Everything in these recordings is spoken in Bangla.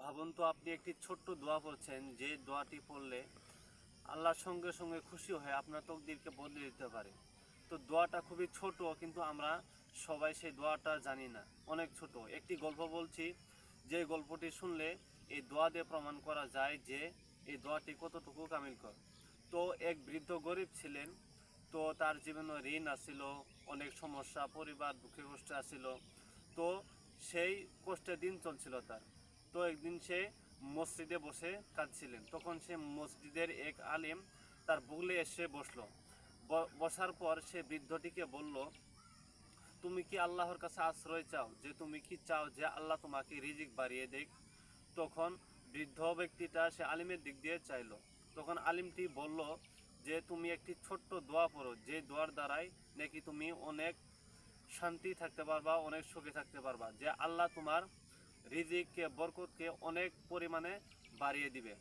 ভাবুন তো, আপনি একটি ছোট্ট দোয়া পড়ছেন, যে দোয়াটি পড়লে আল্লাহর সঙ্গে সঙ্গে খুশি হয়ে আপনার তকদিরকে বদলে দিতে পারে। তো দোয়াটা খুবই ছোট, কিন্তু আমরা সবাই সেই দোয়াটা জানি না, অনেক ছোট। একটি গল্প বলছি, যে গল্পটি শুনলে এই দোয়া দিয়ে প্রমাণ করা যায় যে এই দোয়াটি কতটুকু কামিল কর। তো এক বৃদ্ধ গরিব ছিলেন, তো তার জীবনে ঋণ আসিল অনেক সমস্যা, পরিবার দুঃখে কষ্টে আসিল তো সেই কষ্টে দিন চলছিল তার। তো একদিন সে মসজিদে বসে কাঁদছিলেন। তখন সে মসজিদের এক আলেম তার বুগলে এসে বসল। বসার পর সে বৃদ্ধটিকে বলল, তুমি কি আল্লাহর কাছে আশ্রয় চাও? যে তুমি কি চাও যে আল্লাহ তোমাকে রিজিক বাড়িয়ে দেখ তখন বৃদ্ধ ব্যক্তিটা সে আলিমের দিক দিয়ে চাইলো। তখন আলিমটি বলল, যে তুমি একটি ছোট্ট দোয়া পড়ো। যে দোয়ার দ্বারাই নাকি তুমি অনেক শান্তি থাকতে পারবা, অনেক সুখে থাকতে পারবা। যে আল্লাহ তোমার রিজিককে, বরকতকে অনেক পরিমাণে বাড়িয়ে দিবে।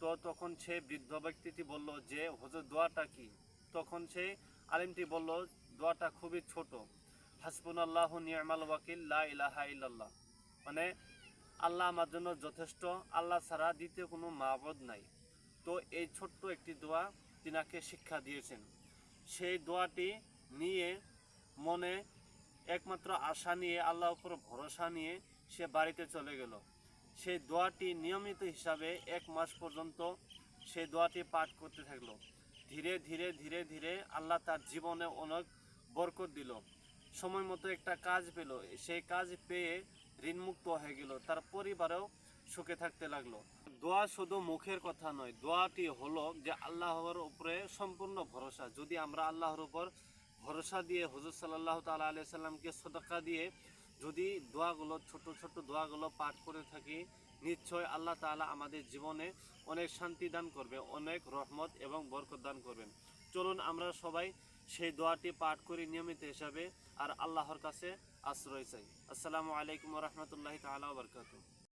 তো তখন সে বৃদ্ধ ব্যক্তিটি বলল যে, হজর, দোয়াটা কি? তখন সেই আলিমটি বলল, দোয়াটা খুবই ছোট। হাসবুন আল্লাহ নিয়ামাল ওয়াকিল, লা ইলাহা ইল্লাল্লাহ। মানে আল্লাহ আমার জন্য যথেষ্ট। আল্লাহ ছাড়া দ্বিতীয় কোনো মাবদ নাই। তো এই ছোট্ট একটি দোয়া তিনাকে শিক্ষা দিয়েছেন। সেই দোয়াটি নিয়ে মনে একমাত্র আশা নিয়ে, আল্লাহর উপর ভরসা নিয়ে সে বাড়িতে চলে গেল। সেই দোয়াটি নিয়মিত হিসাবে এক মাস পর্যন্ত সেই দোয়াটি পাঠ করতে থাকল। ধীরে ধীরে ধীরে ধীরে আল্লাহ তার জীবনে অনেক বরকত দিল। সময় মতো একটা কাজ পেল। সেই কাজ পেয়ে ঋণমুক্ত হয়ে গেল। তার পরিবারেও সুখে থাকতে লাগল। দোয়া শুধু মুখের কথা নয়, দোয়াটি হলো যে আল্লাহর উপরে সম্পূর্ণ ভরসা। যদি আমরা আল্লাহর উপর ভরসা দিয়ে হুজুর সাল্লাহ তালা আলিয়া সাল্লামকে সদকা দিয়ে যদি দোয়াগুলো, ছোট ছোট দোয়াগুলো পাঠ করে থাকি, নিশ্চয় আল্লাহ তালা আমাদের জীবনে অনেক শান্তি দান করবে, অনেক রহমত এবং বরকত দান করবেন। চলুন আমরা সবাই সেই দোয়াটি পাঠ করি নিয়মিত হিসাবে, আর আল্লাহর কাছে আশ্রয় চাই। আসসালামু আলাইকুম রহমতুল্লাহ তালা বরকাত